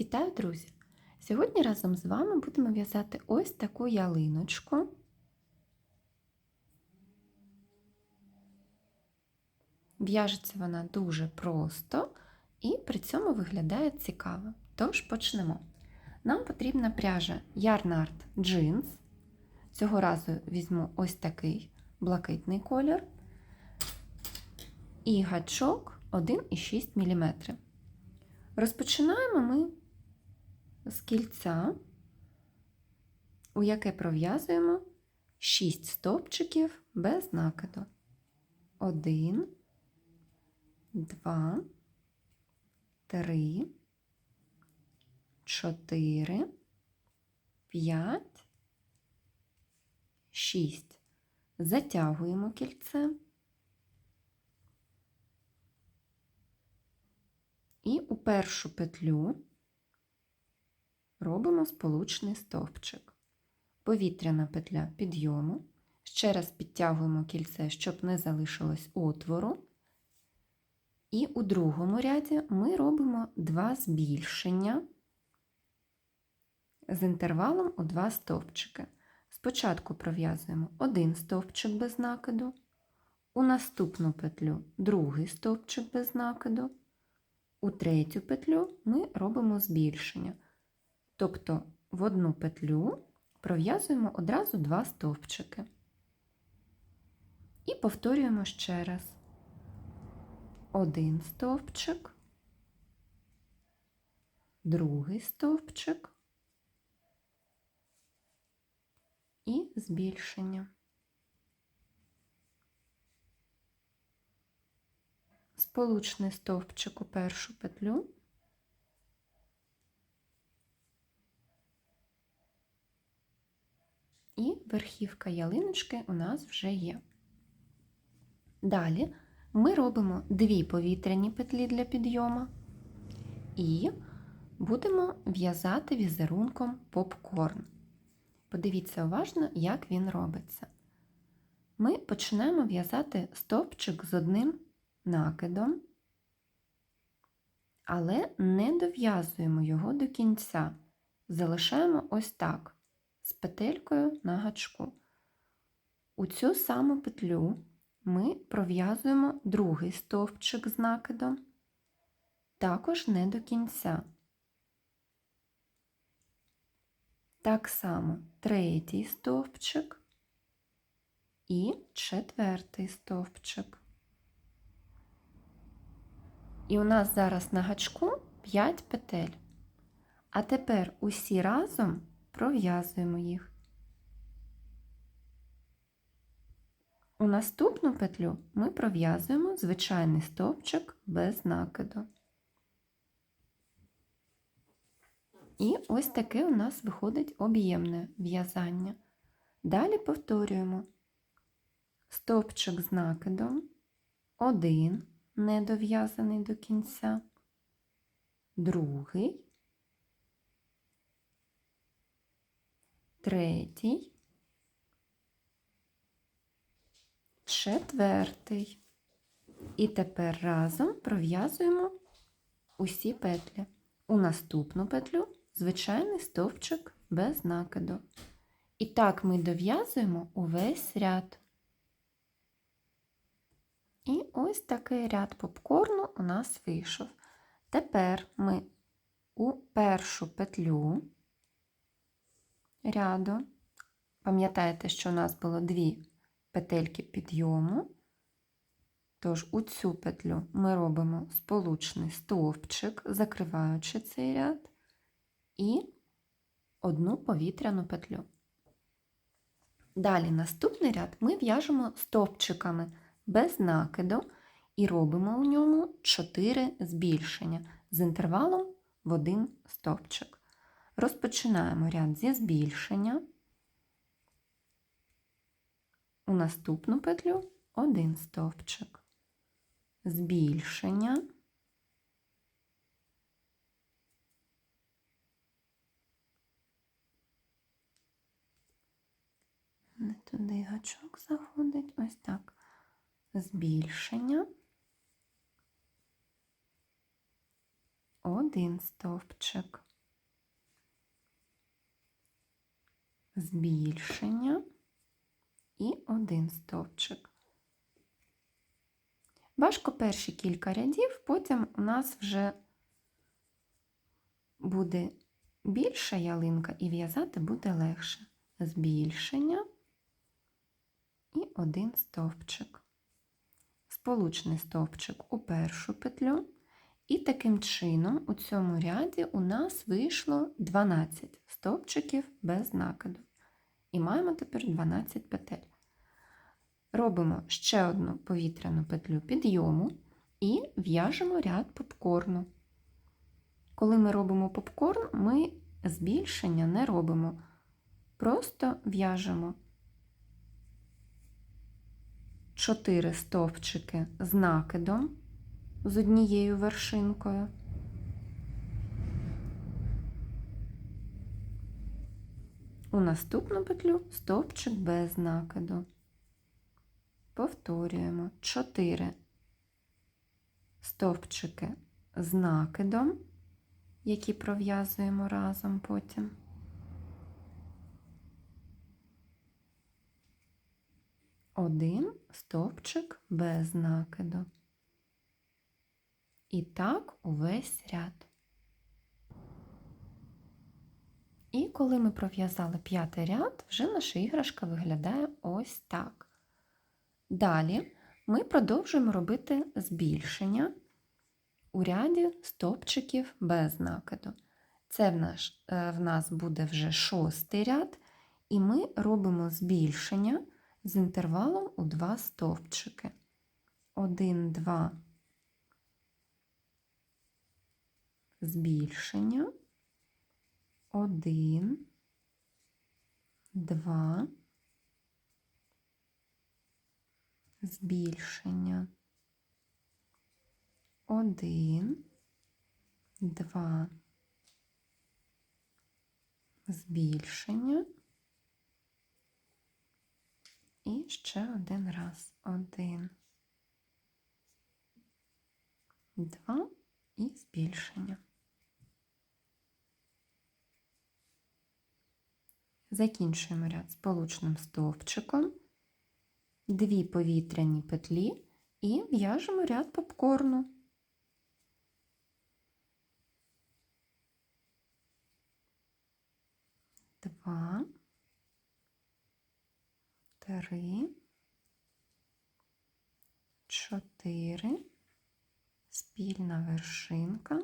Вітаю, друзі! Сьогодні разом з вами будемо в'язати ось таку ялиночку. В'яжеться вона дуже просто і при цьому виглядає цікаво. Тож почнемо. Нам потрібна пряжа Yarnart Jeans. Цього разу візьму ось такий блакитний колір. І гачок 1,6 мм. Розпочинаємо ми з кільця, у яке пров'язуємо 6 стовпчиків без накиду. 1, 2, 3, 4, 5, 6. Затягуємо кільце. І у першу петлю робимо сполучний стовпчик. Повітряна петля підйому. Ще раз підтягуємо кільце, щоб не залишилось отвору. І у другому ряді ми робимо два збільшення з інтервалом у два стовпчики. Спочатку пров'язуємо один стовпчик без накиду, у наступну петлю другий стовпчик без накиду. У третю петлю ми робимо збільшення. Тобто в одну петлю пров'язуємо одразу два стовпчики. І повторюємо ще раз. Один стовпчик, другий стовпчик і збільшення. сполучний стовпчик у першу петлю. І верхівка ялиночки у нас вже є. Далі ми робимо дві повітряні петлі для підйому і будемо в'язати візерунком попкорн. Подивіться уважно, як він робиться. Ми починаємо в'язати стовпчик з одним накидом, але не дов'язуємо його до кінця. Залишаємо ось так, з петелькою на гачку. У цю саму петлю ми пров'язуємо другий стовпчик з накидом, також не до кінця. Так само третій стовпчик і четвертий стовпчик. І у нас зараз на гачку 5 петель. А тепер усі разом пров'язуємо їх. У наступну петлю ми пров'язуємо звичайний стовпчик без накиду. І ось таке у нас виходить об'ємне в'язання. Далі повторюємо стовпчик з накидом, один не дов'язаний до кінця, другий, третій, четвертий. І тепер разом пров'язуємо усі петлі. У наступну петлю звичайний стовпчик без накиду. І так ми дов'язуємо увесь ряд. І ось такий ряд попкорну у нас вийшов. Тепер ми у першу петлю ряду, пам'ятаєте, що у нас було дві петельки підйому, тож у цю петлю ми робимо сполучний стовпчик, закриваючи цей ряд, і одну повітряну петлю. Далі наступний ряд ми в'яжемо стовпчиками без накиду і робимо у ньому 4 збільшення з інтервалом в один стовпчик. Розпочинаємо ряд зі збільшення. У наступну петлю один стовпчик. Збільшення. Не туди гачок заходить, ось так збільшення, один стовпчик, збільшення і один стовпчик. Важко перші кілька рядів, потім у нас вже буде більша ялинка і в'язати буде легше. Збільшення і один стовпчик. Сполучний стовпчик у першу петлю. І таким чином у цьому ряді у нас вийшло 12 стовпчиків без накиду. І маємо тепер 12 петель. Робимо ще одну повітряну петлю підйому і в'яжемо ряд попкорну. Коли ми робимо попкорн, ми збільшення не робимо. Просто в'яжемо 4 стовпчики з накидом з однією вершинкою. У наступну петлю стовпчик без накиду. Повторюємо 4 стовпчики з накидом, які пров'язуємо разом потім. Один стовпчик без накиду. І так увесь ряд. І коли ми пров'язали п'ятий ряд, вже наша іграшка виглядає ось так. Далі ми продовжуємо робити збільшення у ряді стовпчиків без накиду. Це в, наш, е, в нас буде вже шостий ряд, і ми робимо збільшення з інтервалом у два стовпчики. Один, два збільшення. Один, два, збільшення. Один, два, збільшення. І ще один раз. Один, два і збільшення. Закінчуємо ряд сполучним стовпчиком, дві повітряні петлі і в'яжемо ряд попкорну. Два, три, чотири, спільна вершинка,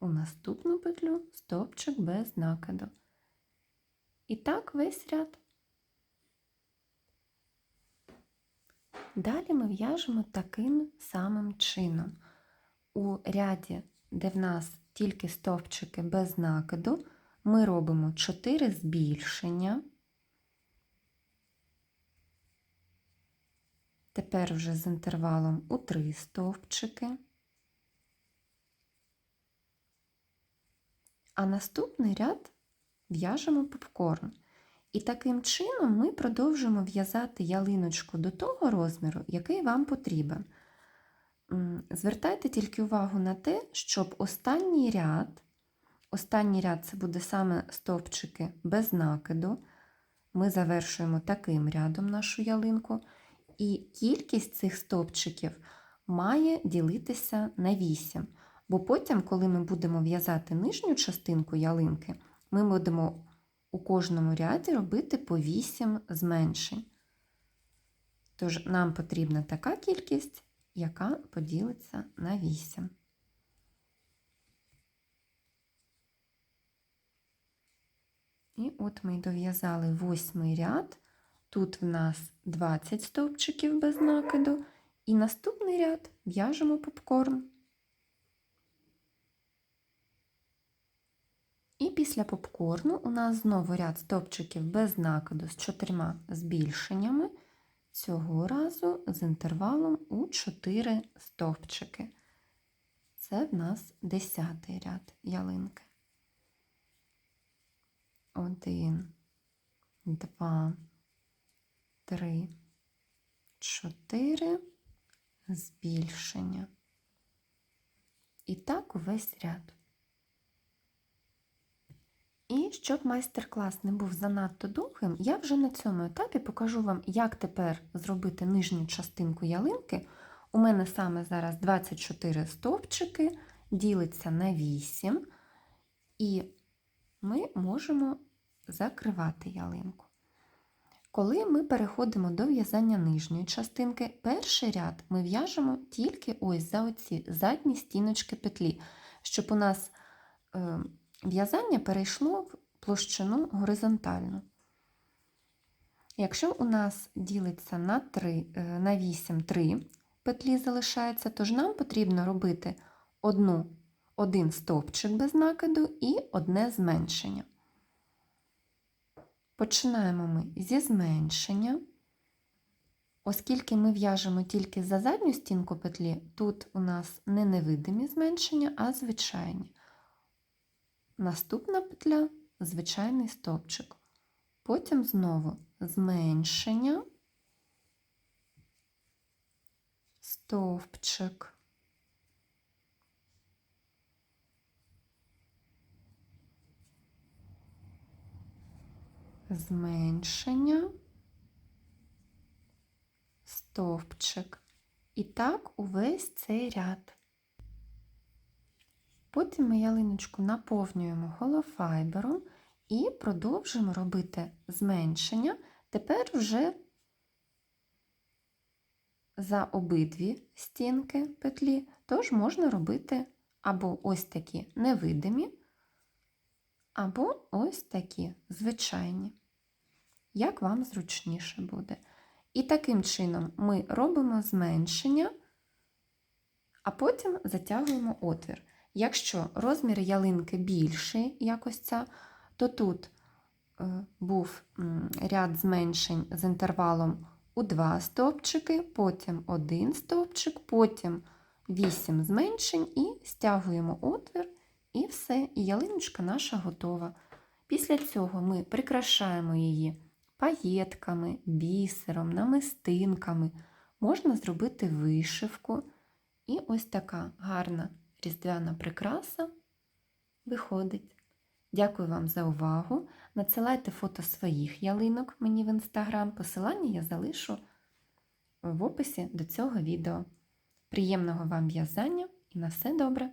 у наступну петлю стовпчик без накиду. І так весь ряд. Далі ми в'яжемо таким самим чином. У ряді, де в нас тільки стовпчики без накиду, ми робимо 4 збільшення. Тепер вже з інтервалом у 3 стовпчики. А наступний ряд в'яжемо попкорн. І таким чином ми продовжуємо в'язати ялиночку до того розміру, який вам потрібен. Звертайте тільки увагу на те, щоб останній ряд, останній ряд це буде саме стовпчики без накиду. Ми завершуємо таким рядом нашу ялинку, і кількість цих стовпчиків має ділитися на 8. Бо потім, коли ми будемо в'язати нижню частинку ялинки, ми будемо у кожному ряді робити по 8 зменшень. Тож нам потрібна така кількість, яка поділиться на 8. І от ми дов'язали восьмий ряд. Тут в нас 20 стовпчиків без накиду, і наступний ряд в'яжемо попкорн. Після попкорну у нас знову ряд стовпчиків без накиду з чотирма збільшеннями, цього разу з інтервалом у 4 стовпчики. Це в нас 10 ряд ялинки. Один, два, три, чотири, збільшення. І так увесь ряд. І щоб майстер-клас не був занадто довгим, я вже на цьому етапі покажу вам, як тепер зробити нижню частинку ялинки. У мене саме зараз 24 стовпчики, ділиться на 8, і ми можемо закривати ялинку. Коли ми переходимо до в'язання нижньої частинки, перший ряд ми в'яжемо тільки ось за оці задні стіночки петлі, щоб у нас е, в'язання перейшло в площину горизонтальну. Якщо у нас ділиться на 3, е, на 8 3 петлі залишається, тож нам потрібно робити одну, один стовпчик без накиду і одне зменшення. Починаємо ми зі зменшення. Оскільки ми в'яжемо тільки за задню стінку петлі, тут у нас не невидимі зменшення, а звичайні. Наступна петля звичайний стовпчик. Потім знову зменшення, стовпчик. Зменшення, стовпчик. І так увесь цей ряд. Потім ми ялиночку наповнюємо голофайбером і продовжуємо робити зменшення. Тепер вже за обидві стінки петлі, тож можна робити або ось такі невидимі, або ось такі звичайні, як вам зручніше буде. І таким чином ми робимо зменшення, а потім затягуємо отвір. Якщо розмір ялинки більший, як ось ця, то тут е, був ряд зменшень з інтервалом у 2 стовпчики, потім один стовпчик, потім 8 зменшень і стягуємо отвір, і все, і ялиночка наша готова. Після цього ми прикрашаємо її паєтками, бісером, намистинками. Можна зробити вишивку. І ось така гарна різдвяна прикраса виходить. Дякую вам за увагу. Надсилайте фото своїх ялинок мені в інстаграм. Посилання я залишу в описі до цього відео. Приємного вам в'язання і на все добре!